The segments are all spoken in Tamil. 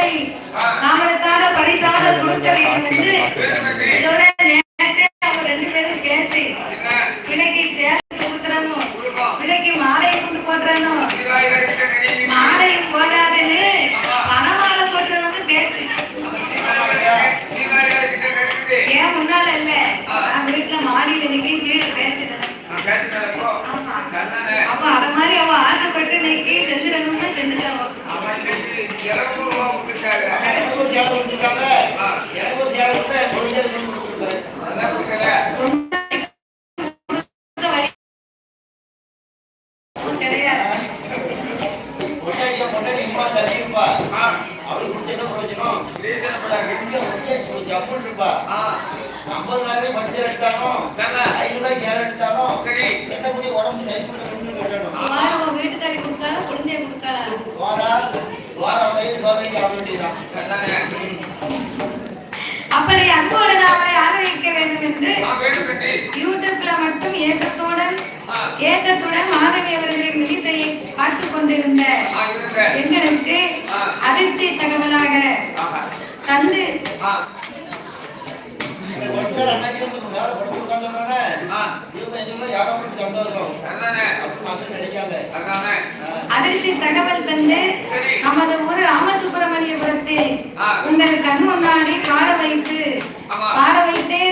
பணத்தை நாமளுக்காக பரிசாக கொடுக்க வேண்டும் என்று இதோட நேரத்தை அவங்க ரெண்டு பேரும் பேசி பிள்ளைக்கு சேர்த்து ஊத்துறணும் பிள்ளைக்கு மாலை கொண்டு போட்டுறணும். மாலை போடாதுன்னு பணமாலை போட்டுறவங்க பேசி ஏன் முன்னால இல்ல நான் வீட்டுல மாடியில நிக்க கீழே பேசிட்டேன் அப்ப அத மாதிரி அவ ஆசைப்பட்டு இன்னைக்கு செஞ்சிடணும்னு செஞ்சுட்டாங்க. பொண்டாட்டி சும்மா தள்ளி இருப்பா அவளுக்கு கொடுத்து என்ன பிரயோஜனம்? ஜப்புன்னு இருப்பா ஐம்பதாயிரம் பட்ஜெட் எடுத்தாலும் ஐநூறு ரூபாய் சேலை எடுத்தாலும் என்ன கூடிய உடம்பு சைஸ் பண்ணி அப்படி அன்போடு நாமளை ஆதரிக்க வேண்டும் என்று யூடியூப்ல மட்டும் ஏக்கத்துடன் ஏக்கத்துடன் மாதவி அவர்களின் மிலிசையை பார்த்து கொண்டிருந்த எங்களுக்கு அதிர்ச்சி தகவலாக தந்து அதிர்ச்சி தகவல் தந்து நமது ஊர் ராமசுப்பிரமணியபுரத்தில் உங்கள் கண் முன்னாடி பாட வைத்து பாட வைத்தே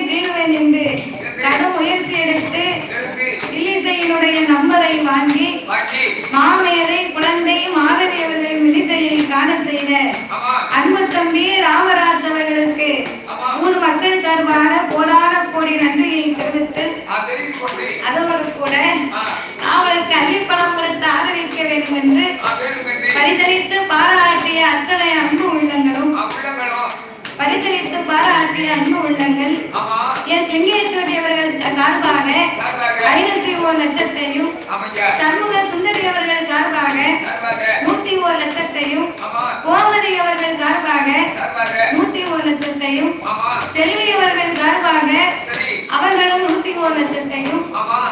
நம்பரை வாங்கி மாமேதை குழந்தை மாதவி அவர்களின் மிலிசையை காண செய்த அன்பு தம்பி ராமராஜ் அவர்களுக்கு ஊர் மக்கள் சார்பாக கோடான கோடி நன்றியை தெரிவித்து அதோடு கூட அவளுக்கு அள்ளிப்பணம் கொடுத்து ஆதரிக்க வேண்டும் என்று பரிசளித்து பாராட்டிய அத்தனை அன்பு உள்ளங்களும் பரிசளித்து பாராட்டிய அன்பு உள்ளங்கள். எஸ் லிங்கேஸ்வரி அவர்கள் சார்பாக ஐநூத்தி ஓர் லட்சத்தையும் சண்முக சுந்தரி அவர்கள் சார்பாக நூத்தி ஓர் லட்சத்தையும் கோமதி அவர்கள் சார்பாக நூத்தி ஓர் லட்சத்தையும் செல்வி அவர்கள் சார்பாக அவர்களும் நூத்தி ஓர் லட்சத்தையும்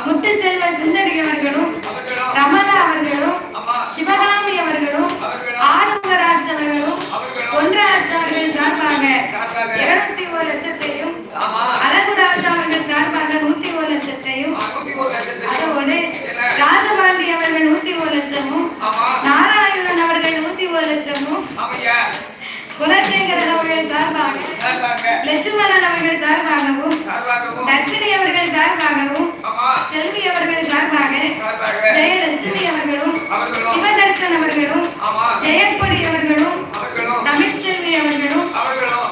முத்துச்செல்வ சுந்தரி அவர்களும் ரமலா அவர்களும் சிவகாமி அவர்களும் ஆளுங்கராஜ் அவர்களும் பொன்ராஜ் அவர்கள் சார்பாக இருநூத்தி ஒரு லட்சத்தையும் அழகுராஜ் அவர்கள் சார்பாக நூத்தி ஒரு லட்சத்தையும் அதோடு ராஜபாண்டி அவர்கள் நூத்தி ஒரு லட்சமும் நாராயணன் அவர்கள் நூத்தி ஒரு லட்சமும் குலசேகரன் அவர்கள் சார்பாக லட்சுமணன் அவர்கள் சார்பாகவும் தர்ஷினி அவர்கள் சார்பாகவும் செல்வி அவர்கள் சார்பாக ஜெயலட்சுமி அவர்களும் சிவதர்ஷன் அவர்களும் ஜெயக்கொடி அவர்களும் தமிழ்ச்செல்வி அவர்களும்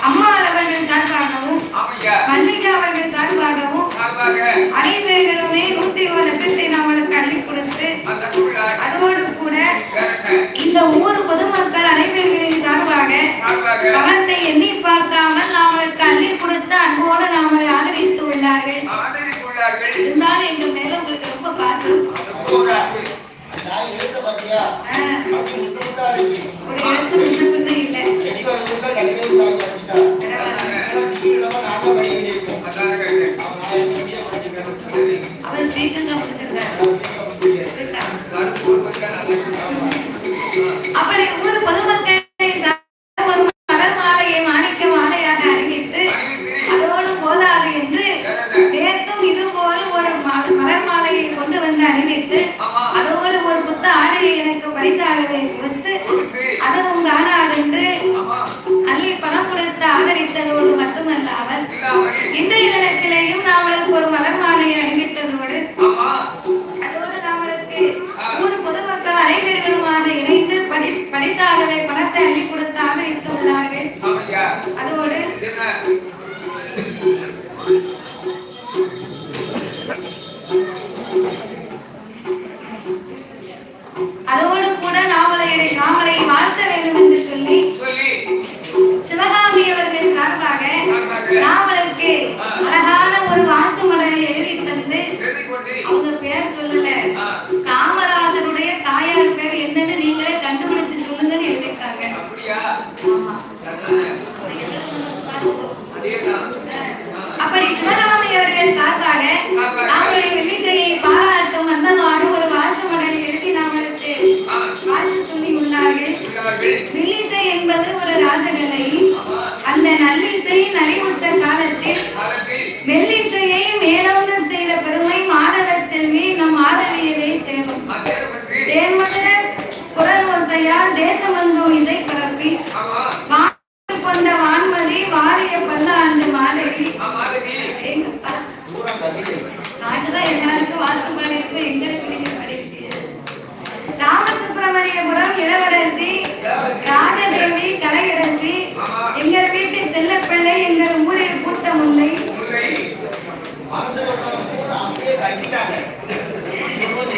அம்மாள் அவர்கள் சார்பாகவும் மல்லிகா அவர்கள் சார்பாகவும் அனைவர்களுமே நூத்தி ஒரு லட்சத்தை நம்மளுக்கு அள்ளி கொடுத்து அதோடு கூட இந்த ஊர் பணத்தை எண்ணி பார்க்காமல் நாமளுக்கு அள்ளி கொடுத்து அன்போடு நாம ஆதரித்து உள்ளார்கள் இருந்தாலும் எங்க மேல உங்களுக்கு ரொம்ப பாசம். ஒரு முன்ன இல்ல. அறிவித்து அதோடு ஒரு புத்த ஆடையை எனக்கு பரிசாகவே கொடுத்து அதுவும் காணாது என்று அள்ளி பணம் கொடுத்து ஆதரித்ததோடு மட்டுமல்லாமல் இன்றைய தினத்திலேயும் அதோடு கூட நாமளை நாமளை வாழ்த்த வேண்டும் என்று சொல்லி சிவகாமி அவர்கள் சார்பாக நாவலுக்கு அழகான ஒரு வாழ்த்து மடலை எழுதி தந்து அவங்க பேர் சொல்லல. காமராஜருடைய தாயார் பேர் என்னன்னு நீங்களே கண்டுபிடிச்சு சொல்லுங்கன்னு எழுதியிருக்காங்க. அப்படி சிவகாமி அவர்கள் சார்பாக. வில்லிசை என்பது ஒரு ராஜநிலை அந்த நல்லிசை நலிவுற்ற காலத்தில் மெல்லிசையை மேலோங்க செய்த பெருமை மாதவ செல்வி நம் ஆதரியவே சேரும். தேன்மதுர குரல் ஓசையால் தேசமங்கும் இசை பரப்பி கொண்ட வான்மதி வாரிய பல்லாண்டு செல்ல பிள்ளை எங்கள் ஊரில் பூத்த முல்லை மனசுல அப்படியே கட்டிட்டாங்க. சொல்வது